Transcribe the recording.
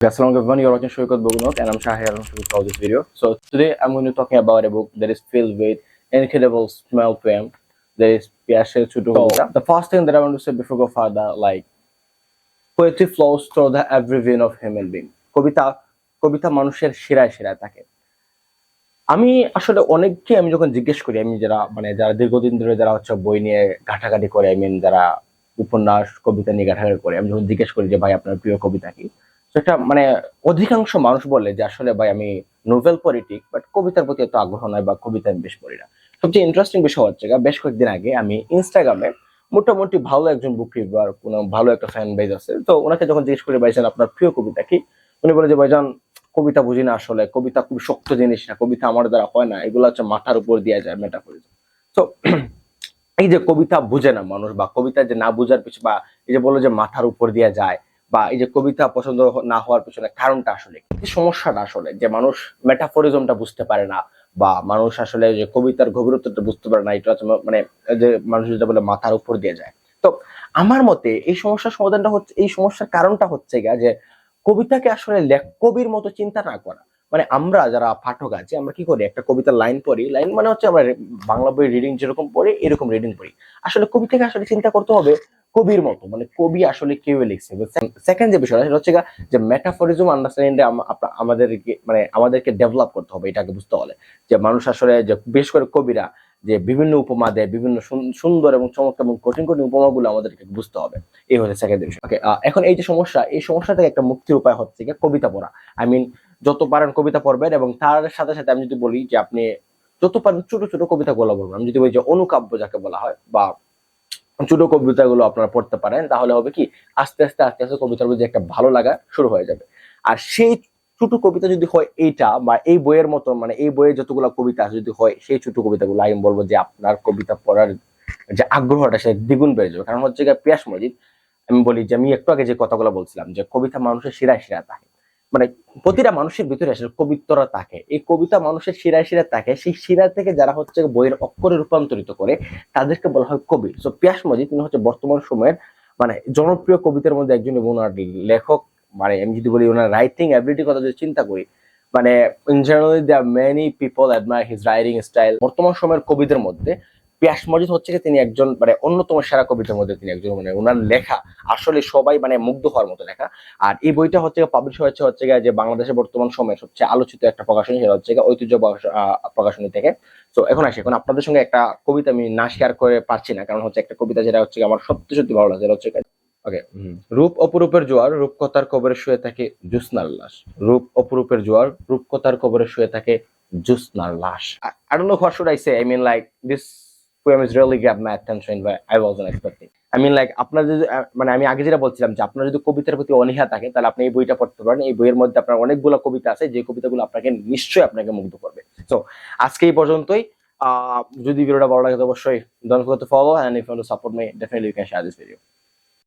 Assalamu everyone, you're watching Shoykot Bogunok and I'm Shahir Alam Shoykot for this video. So today I'm going to be talking about a book that is filled with incredible smell poem. That is Piaget Chutu so, The first thing that I want to say before go further, like poetry flows through the every vein of human being. কবিতা কবিতা মানুষের শিরায় শিরায় থাকে আমি আসলে অনেককে আমি যখন জিজ্ঞেস করি আমি যারা মানে যারা দীর্ঘদিন ধরে যারা হচ্ছে বই নিয়ে ঘাটাঘাটি করে আই মিন যারা উপন্যাস কবিতা নিয়ে ঘাটাঘাটি করে আমি যখন জিজ্ঞেস করি যে ভাই আপনার প্রিয় কবিতা কি সেটা মানে অধিকাংশ মানুষ বলে যে আসলে ভাই আমি নোভেল পড়ি ঠিক বাট কবিতার প্রতি এত আগ্রহ নয় বা কবিতা আমি বেশ পড়ি না। সবচেয়ে ইন্টারেস্টিং বিষয় হচ্ছে বেশ কয়েকদিন আগে আমি ইনস্টাগ্রামে মোটামুটি ভালো একজন বুক রিভিউয়ার কোনো ভালো একটা ফ্যান বেজ আছে, তো ওনাকে যখন জিজ্ঞেস করি, ভাইজান, আপনার প্রিয় কবিতা কি? উনি বলে যে, ভাইজান, কবিতা বুঝি না আসলে, কবিতা খুব শক্ত জিনিস না, কবিতা আমার দ্বারা হয় না, এগুলো হচ্ছে মাথার উপর দেওয়া যায় মেটা মেটাফরিজম তো এই যে কবিতা বুঝে না মানুষ বা কবিতা যে না বুঝার পিছনে বা এই যে বলো যে মাথার উপর দেওয়া যায় বা এই যে কবিতা পছন্দ না হওয়ার পিছনে কারণটা আসলে কি? সমস্যাটা আসলে? যে মানুষ মেটাফরিজমটা বুঝতে পারে না বা মানুষ আসলে যে কবিতার গভীরত্বটা বুঝতে পারে না এটা মানে যে মানুষ যেটা বলে মাথার উপর দিয়ে যায়। তো আমার মতে এই সমস্যার সমাধানটা হচ্ছে, এই সমস্যার কারণটা হচ্ছে গা যে কবিতাকে আসলে লেখ, কবির মতো চিন্তা না করা। মানে আমরা যারা পাঠক আছি, আমরা কি করি? একটা কবিতার লাইন পড়ি। লাইন মানে হচ্ছে আমরা বাংলা বই রিডিং যেরকম পড়ি, এরকম রিডিং পড়ি। আসলে কবিতাকে আসলে চিন্তা করতে হবে কবির মতো মানে কবি আসলে কেউ লিখছে সেকেন্ড যে বিষয়টা, সেটা হচ্ছে যে মেটাফরিজম আন্ডারস্ট্যান্ডিং আমাদেরকে মানে আমাদেরকে ডেভেলপ করতে হবে, এটাকে বুঝতে হলে। যে মানুষ আসলে, যে বিশেষ করে কবিরা, যে বিভিন্ন উপমা দেয় বিভিন্ন সুন্দর এবং চমৎকার এবং কঠিন কঠিন উপমাগুলো আমাদেরকে বুঝতে হবে। এই হচ্ছে সেকেন্ড বিষয়। ওকে এখন এই যে সমস্যা, এই সমস্যা থেকে একটা মুক্তির উপায় হচ্ছে গিয়ে কবিতা পড়া। আই মিন যত পারেন কবিতা পড়বেন এবং তার সাথে সাথে আমি যদি বলি যে আপনি যত পারেন ছোট ছোট কবিতা কবিতাগুলো বলবেন। আমি যদি বলি যে অনুকাব্য যাকে বলা হয় বা ছোট কবিতাগুলো আপনারা পড়তে পারেন, তাহলে হবে কি, আস্তে আস্তে আস্তে আস্তে কবিতার প্রতি একটা ভালো লাগা শুরু হয়ে যাবে। আর সেই ছোট কবিতা যদি হয় এইটা, বা এই বইয়ের মতো মানে এই বইয়ের যতগুলো কবিতা যদি হয় সেই ছোট কবিতাগুলো, আমি বলব যে আপনার কবিতা পড়ার যে আগ্রহটা সে দ্বিগুণ বেড়ে যাবে। কারণ হচ্ছে পিয়াস মজিদ, আমি বলি যে, আমি একটু আগে যে কথাগুলো বলছিলাম, যে কবিতা মানুষের শিরায় শিরায় থাকে মানে প্রতিটা মানুষের ভিতরে আসলে কবিত্বরা থাকে। এই কবিতা মানুষের শিরায় শিরায় থাকে। সেই শিরা থেকে যারা হচ্ছে বইয়ের অক্ষরে রূপান্তরিত করে, তাদেরকে বলা হয় কবি। সো পিয়াস মজিদ, তিনি হচ্ছে বর্তমান সময়ের মানে জনপ্রিয় কবিতার মধ্যে একজন এবং ওনার লেখক মানে আমি যদি বলি ওনার রাইটিং অ্যাবিলিটির কথা যদি চিন্তা করি মানে in generally the many people admire his writing style বর্তমান সময়ের কবিদের মধ্যে পিয়াস মজিদ হচ্ছে তিনি একজন মানে অন্যতম সেরা কবিতার মধ্যে তিনি একজন মানে ওনার লেখা আসলে সবাই মানে মুগ্ধ হওয়ার মতো লেখা। আর এই বইটা হচ্ছে পাবলিশ হয়েছে হচ্ছে যে বাংলাদেশের বর্তমান সময়ের সবচেয়ে আলোচিত একটা প্রকাশনী সেটা হচ্ছে ঐতিহ্য প্রকাশনী থেকে। তো এখন আসি এখন আপনাদের সঙ্গে একটা কবিতা আমি না শেয়ার করে পারছি না কারণ হচ্ছে একটা কবিতা যেটা হচ্ছে আমার সত্যি সত্যি ভালো লাগে হচ্ছে ওকে রূপ অপরূপের জোয়ার রূপকথার কবরে শুয়ে থাকে জ্যোৎস্নার লাশ। রূপ অপরূপের জোয়ার রূপকথার কবরে শুয়ে থাকে জ্যোৎস্নার লাশ। I don't know what should I say. I mean, like this আপনার যদি মানে আমি আগে যেটা বলছিলাম যে আপনার যদি কবিতার প্রতি অনীহা থাকে, তাহলে আপনি এই বইটা পড়তে পারেন। এই বইয়ের মধ্যে আপনার অনেকগুলো কবিতা আছে, যে কবিতাগুলো আপনাকে নিশ্চয়ই আপনাকে মুগ্ধ করবে। সো আজকে এই পর্যন্তই। যদি ভিডিওটা ভালো লাগে তো অবশ্যই don't follow and if you support definitely you can share this video